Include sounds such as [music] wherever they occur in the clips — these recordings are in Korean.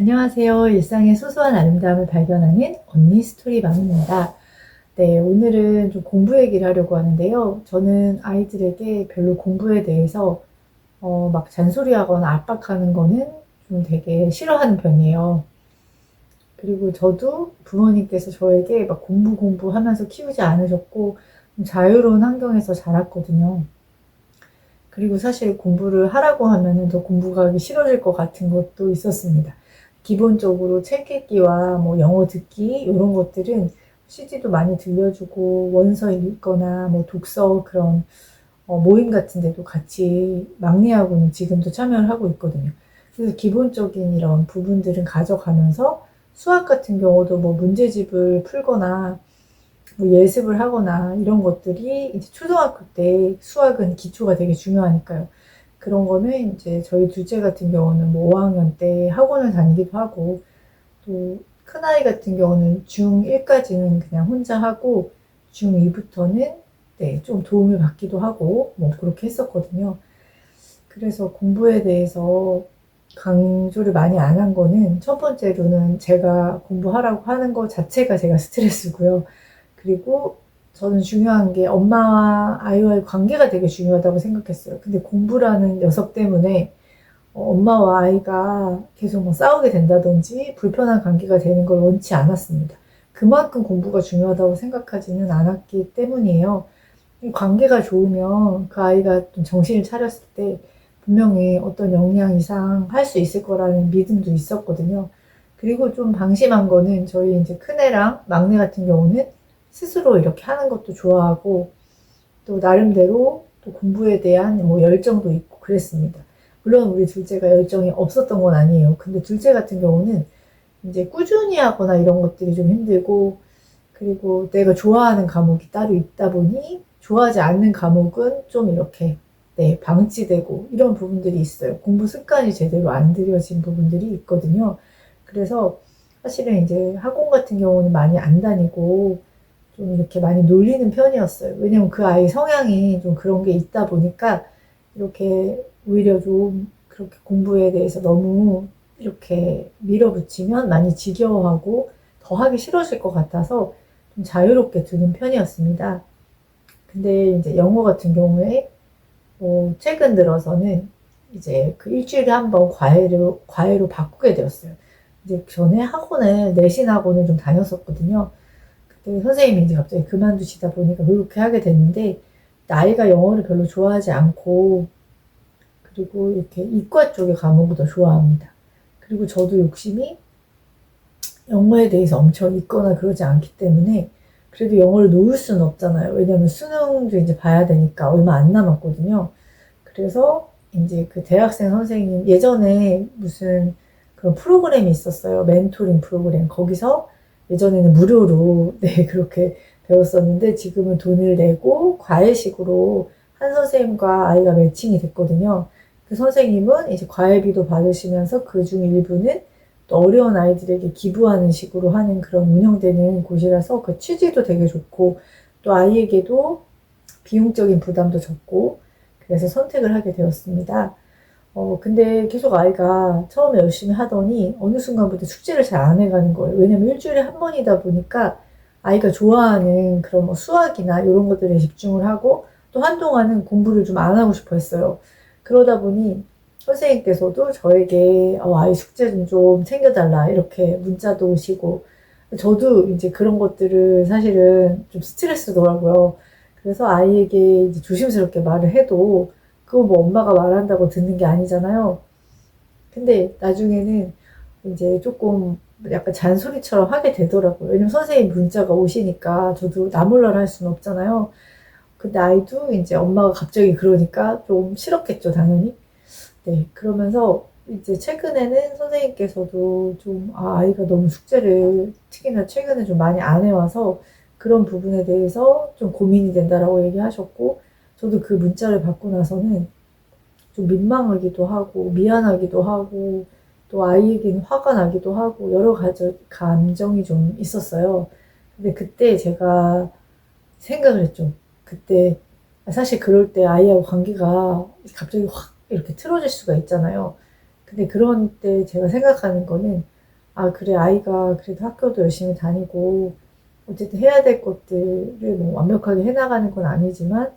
안녕하세요. 일상의 소소한 아름다움을 발견하는 언니 스토리맘입니다. 네, 오늘은 좀 공부 얘기를 하려고 하는데요. 저는 아이들에게 별로 공부에 대해서 어, 막 잔소리하거나 압박하는 거는 좀 되게 싫어하는 편이에요. 그리고 저도 부모님께서 저에게 막 공부 공부 하면서 키우지 않으셨고 좀 자유로운 환경에서 자랐거든요. 그리고 사실 공부를 하라고 하면은 더 공부가 하기 싫어질 것 같은 것도 있었습니다. 기본적으로 책 읽기와 뭐 영어 듣기 이런 것들은 CD도 많이 들려주고 원서 읽거나 뭐 독서 그런 어, 모임 같은 데도 같이 막내하고는 지금도 참여를 하고 있거든요. 그래서 기본적인 이런 부분들은 가져가면서 수학 같은 경우도 뭐 문제집을 풀거나 뭐 예습을 하거나 이런 것들이 이제 초등학교 때 수학은 기초가 되게 중요하니까요. 그런 거는 이제 저희 둘째 같은 경우는 뭐 5학년 때 학원을 다니기도 하고 또 큰아이 같은 경우는 중1까지는 그냥 혼자 하고 중2부터는 네, 좀 도움을 받기도 하고 뭐 그렇게 했었거든요. 그래서 공부에 대해서 강조를 많이 안 한 거는 첫 번째로는 제가 공부하라고 하는 거 자체가 제가 스트레스고요. 그리고 저는 중요한 게 엄마와 아이와의 관계가 되게 중요하다고 생각했어요. 근데 공부라는 녀석 때문에 어, 엄마와 아이가 계속 뭐 싸우게 된다든지 불편한 관계가 되는 걸 원치 않았습니다. 그만큼 공부가 중요하다고 생각하지는 않았기 때문이에요. 관계가 좋으면 그 아이가 좀 정신을 차렸을 때 분명히 어떤 역량 이상 할 수 있을 거라는 믿음도 있었거든요. 그리고 좀 방심한 거는 저희 이제 큰애랑 막내 같은 경우는 스스로 이렇게 하는 것도 좋아하고 또 나름대로 또 공부에 대한 뭐 열정도 있고 그랬습니다. 물론 우리 둘째가 열정이 없었던 건 아니에요. 근데 둘째 같은 경우는 이제 꾸준히 하거나 이런 것들이 좀 힘들고 그리고 내가 좋아하는 과목이 따로 있다 보니 좋아하지 않는 과목은 좀 이렇게 네, 방치되고 이런 부분들이 있어요. 공부 습관이 제대로 안 들여진 부분들이 있거든요. 그래서 사실은 이제 학원 같은 경우는 많이 안 다니고 좀 이렇게 많이 놀리는 편이었어요. 왜냐면 그 아이 성향이 좀 그런 게 있다 보니까 이렇게 오히려 좀 그렇게 공부에 대해서 너무 이렇게 밀어붙이면 많이 지겨워하고 더 하기 싫어질 것 같아서 좀 자유롭게 두는 편이었습니다. 근데 이제 영어 같은 경우에 뭐 최근 들어서는 이제 그 일주일에 한 번 과외로, 과외로 바꾸게 되었어요. 이제 전에 학원을, 내신 학원을 좀 다녔었거든요. 선생님이 이제 갑자기 그만두시다 보니까 그렇게 하게 됐는데, 나이가 영어를 별로 좋아하지 않고, 그리고 이렇게 이과 쪽의 과목을 더 좋아합니다. 그리고 저도 욕심이 영어에 대해서 엄청 있거나 그러지 않기 때문에, 그래도 영어를 놓을 수는 없잖아요. 왜냐면 수능도 이제 봐야 되니까 얼마 안 남았거든요. 그래서 이제 그 대학생 선생님, 예전에 무슨 그런 프로그램이 있었어요. 멘토링 프로그램. 거기서 예전에는 무료로, [laughs] 네, 그렇게 배웠었는데 지금은 돈을 내고 과외식으로 한 선생님과 아이가 매칭이 됐거든요. 그 선생님은 이제 과외비도 받으시면서 그 중 일부는 또 어려운 아이들에게 기부하는 식으로 하는 그런 운영되는 곳이라서 그 취지도 되게 좋고 또 아이에게도 비용적인 부담도 적고 그래서 선택을 하게 되었습니다. 어, 근데 계속 아이가 처음에 열심히 하더니 어느 순간부터 숙제를 잘 안 해가는 거예요. 왜냐면 일주일에 한 번이다 보니까 아이가 좋아하는 그런 뭐 수학이나 이런 것들에 집중을 하고 또 한동안은 공부를 좀 안 하고 싶어 했어요. 그러다 보니 선생님께서도 저에게 어, 아이 숙제 좀, 좀 챙겨달라 이렇게 문자도 오시고 저도 이제 그런 것들을 사실은 좀 스트레스더라고요. 그래서 아이에게 이제 조심스럽게 말을 해도 그거 뭐 엄마가 말한다고 듣는 게 아니잖아요. 근데 나중에는 이제 조금 약간 잔소리처럼 하게 되더라고요. 왜냐면 선생님 문자가 오시니까 저도 나몰라라 할 수는 없잖아요. 근데 아이도 이제 엄마가 갑자기 그러니까 좀 싫었겠죠, 당연히. 네, 그러면서 이제 최근에는 선생님께서도 좀, 아, 아이가 너무 숙제를 특히나 최근에 좀 많이 안 해와서 그런 부분에 대해서 좀 고민이 된다라고 얘기하셨고, 저도 그 문자를 받고 나서는 좀 민망하기도 하고, 미안하기도 하고, 또 아이에게는 화가 나기도 하고, 여러 가지 감정이 좀 있었어요. 근데 그때 제가 생각을 했죠. 그때, 사실 그럴 때 아이하고 관계가 갑자기 확 이렇게 틀어질 수가 있잖아요. 근데 그런 때 제가 생각하는 거는 아 그래 아이가 그래도 학교도 열심히 다니고 어쨌든 해야 될 것들을 뭐 완벽하게 해나가는 건 아니지만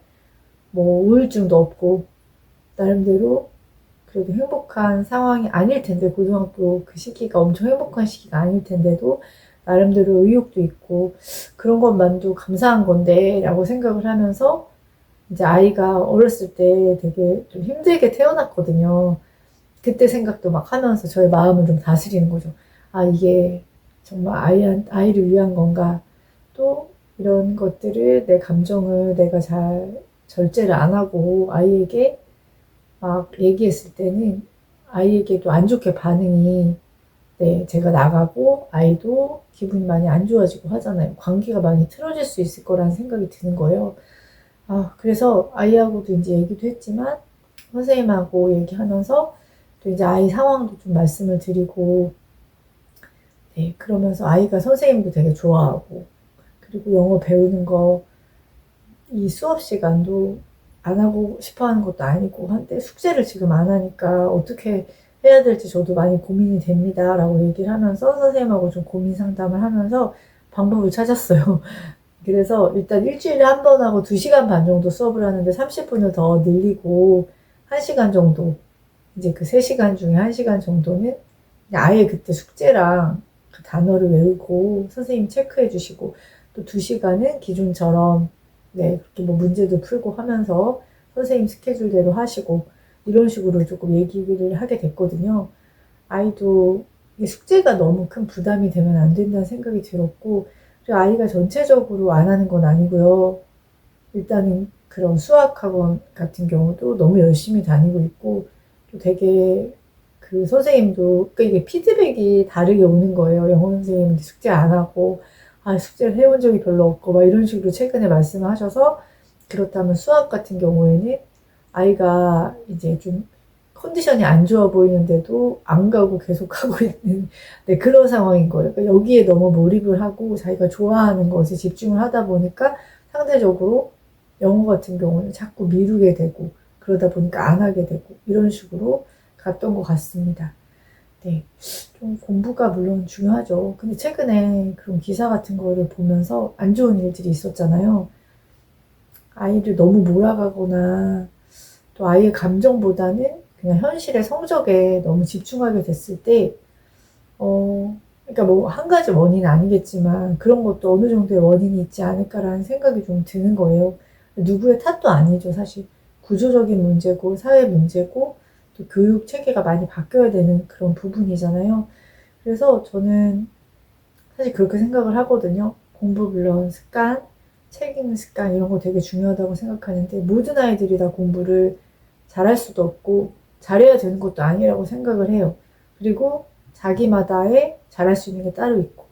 뭐 우울증도 없고 나름대로 그래도 행복한 상황이 아닐 텐데 고등학교 그 시기가 엄청 행복한 시기가 아닐 텐데도 나름대로 의욕도 있고 그런 것만도 감사한 건데 라고 생각을 하면서 이제 아이가 어렸을 때 되게 좀 힘들게 태어났거든요. 그때 생각도 막 하면서 저의 마음을 좀 다스리는 거죠. 아, 이게 정말 아이, 아이를 위한 건가? 또 이런 것들을 내 감정을 내가 잘 절제를 안 하고 아이에게 막 얘기했을 때는 아이에게도 안 좋게 반응이 네, 제가 나가고 아이도 기분이 많이 안 좋아지고 하잖아요. 관계가 많이 틀어질 수 있을 거라는 생각이 드는 거예요. 아, 그래서 아이하고도 이제 얘기도 했지만 선생님하고 얘기하면서 또 이제 아이 상황도 좀 말씀을 드리고 네, 그러면서 아이가 선생님도 되게 좋아하고 그리고 영어 배우는 거 이 수업 시간도 안 하고 싶어 하는 것도 아니고 한데 숙제를 지금 안 하니까 어떻게 해야 될지 저도 많이 고민이 됩니다. 라고 얘기를 하면서 선생님하고 좀 고민 상담을 하면서 방법을 찾았어요. [laughs] 그래서 일단 일주일에 한 번 하고 2시간 반 정도 수업을 하는데 30분을 더 늘리고 1시간 정도 이제 그 3시간 중에 1시간 정도는 아예 그때 숙제랑 그 단어를 외우고 선생님 체크해 주시고 또 2시간은 기존처럼 네, 그렇게 뭐 문제도 풀고 하면서 선생님 스케줄대로 하시고 이런 식으로 조금 얘기를 하게 됐거든요. 아이도 숙제가 너무 큰 부담이 되면 안 된다는 생각이 들었고, 그리고 아이가 전체적으로 안 하는 건 아니고요. 일단은 그런 수학학원 같은 경우도 너무 열심히 다니고 있고, 또 되게 그 선생님도, 그러니까 이게 피드백이 다르게 오는 거예요. 영어 선생님이 숙제 안 하고, 아, 숙제를 해온 적이 별로 없고, 막 이런 식으로 최근에 말씀을 하셔서, 그렇다면 수학 같은 경우에는 아이가 이제 좀 컨디션이 안 좋아 보이는데도 안 가고 계속 하고 [laughs] 있는 네, 그런 상황인 거예요. 그러니까 여기에 너무 몰입을 하고 자기가 좋아하는 것에 집중을 하다 보니까 상대적으로 영어 같은 경우는 자꾸 미루게 되고 그러다 보니까 안 하게 되고 이런 식으로 갔던 것 같습니다. 네. 좀 공부가 물론 중요하죠. 근데 최근에 그런 기사 같은 거를 보면서 안 좋은 일들이 있었잖아요. 아이를 너무 몰아가거나 또 아이의 감정보다는 그냥 현실의 성적에 너무 집중하게 됐을 때, 어, 그러니까 뭐 한 가지 원인은 아니겠지만 그런 것도 어느 정도의 원인이 있지 않을까라는 생각이 좀 드는 거예요. 누구의 탓도 아니죠, 사실. 구조적인 문제고, 사회 문제고, 또 교육 체계가 많이 바뀌어야 되는 그런 부분이잖아요. 그래서 저는 사실 그렇게 생각을 하거든요. 공부 물론 습관, 책 읽는 습관 이런 거 되게 중요하다고 생각하는데 모든 아이들이 다 공부를 잘할 수도 없고 잘해야 되는 것도 아니라고 생각을 해요. 그리고 자기마다의 잘할 수 있는 게 따로 있고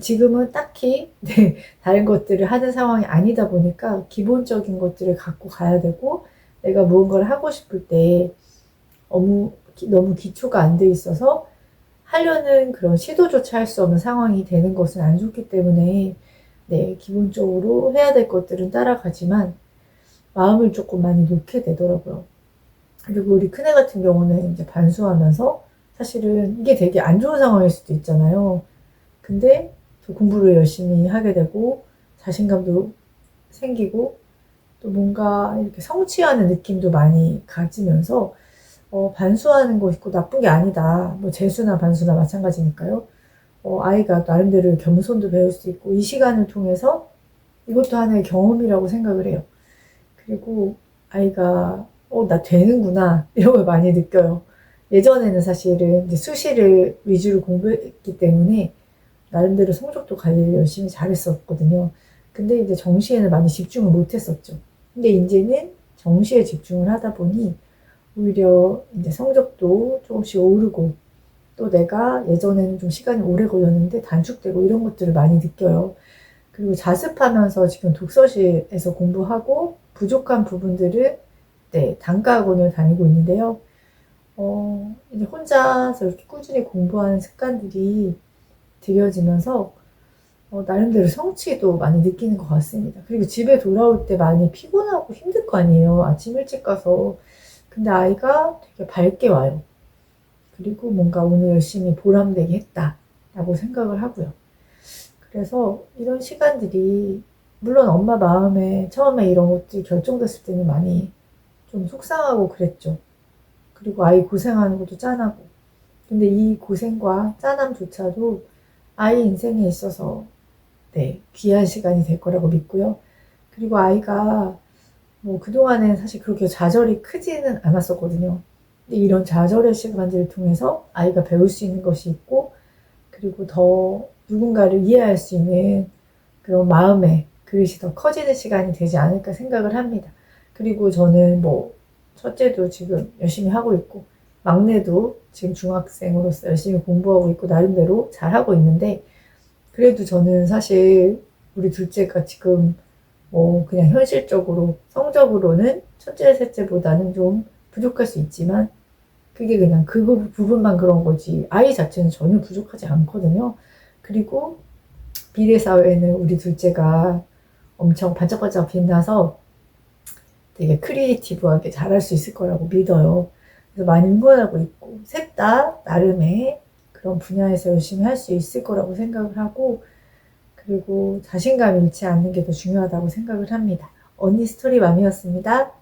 지금은 딱히 [laughs] 네, 다른 것들을 하는 상황이 아니다 보니까 기본적인 것들을 갖고 가야 되고 내가 무언가를 하고 싶을 때 너무, 너무 기초가 안 돼 있어서 하려는 그런 시도조차 할 수 없는 상황이 되는 것은 안 좋기 때문에 네, 기본적으로 해야 될 것들은 따라가지만 마음을 조금 많이 놓게 되더라고요. 그리고 우리 큰애 같은 경우는 이제 반수하면서 사실은 이게 되게 안 좋은 상황일 수도 있잖아요. 근데 또 공부를 열심히 하게 되고 자신감도 생기고 또 뭔가 이렇게 성취하는 느낌도 많이 가지면서 어, 반수하는 거 있고 나쁜 게 아니다. 뭐 재수나 반수나 마찬가지니까요. 어, 아이가 나름대로 겸손도 배울 수 있고 이 시간을 통해서 이것도 하나의 경험이라고 생각을 해요. 그리고 아이가 어, 나 되는구나 [laughs] 이런 걸 많이 느껴요. 예전에는 사실은 수시를 위주로 공부했기 때문에 나름대로 성적도 관리를 열심히 잘했었거든요. 근데 이제 정시에는 많이 집중을 못했었죠. 근데 이제는 정시에 집중을 하다 보니 오히려 이제 성적도 조금씩 오르고 또 내가 예전에는 좀 시간이 오래 걸렸는데 단축되고 이런 것들을 많이 느껴요. 그리고 자습하면서 지금 독서실에서 공부하고 부족한 부분들을 네, 단과학원을 다니고 있는데요. 어, 이제 혼자서 이렇게 꾸준히 공부하는 습관들이 들여지면서 어, 나름대로 성취도 많이 느끼는 것 같습니다. 그리고 집에 돌아올 때 많이 피곤하고 힘들 거 아니에요. 아침 일찍 가서. 근데 아이가 되게 밝게 와요. 그리고 뭔가 오늘 열심히 보람되게 했다라고 생각을 하고요. 그래서 이런 시간들이 물론 엄마 마음에 처음에 이런 것들이 결정됐을 때는 많이 좀 속상하고 그랬죠. 그리고 아이 고생하는 것도 짠하고. 근데 이 고생과 짠함조차도 아이 인생에 있어서 네, 귀한 시간이 될 거라고 믿고요. 그리고 아이가 뭐 그동안엔 사실 그렇게 좌절이 크지는 않았었거든요. 근데 이런 좌절의 시간들을 통해서 아이가 배울 수 있는 것이 있고, 그리고 더 누군가를 이해할 수 있는 그런 마음의 그릇이 더 커지는 시간이 되지 않을까 생각을 합니다. 그리고 저는 뭐, 첫째도 지금 열심히 하고 있고, 막내도 지금 중학생으로서 열심히 공부하고 있고, 나름대로 잘하고 있는데, 그래도 저는 사실 우리 둘째가 지금 뭐 그냥 현실적으로 성적으로는 첫째, 셋째보다는 좀 부족할 수 있지만 그게 그냥 그 부- 부분만 그런 거지 아이 자체는 전혀 부족하지 않거든요. 그리고 미래 사회에는 우리 둘째가 엄청 반짝반짝 빛나서 되게 크리에이티브하게 잘할 수 있을 거라고 믿어요. 그래서 많이 응원하고 있고 셋 다 나름의 그런 분야에서 열심히 할 수 있을 거라고 생각을 하고 그리고 자신감 잃지 않는 게 더 중요하다고 생각을 합니다. 언니 스토리 맘이었습니다.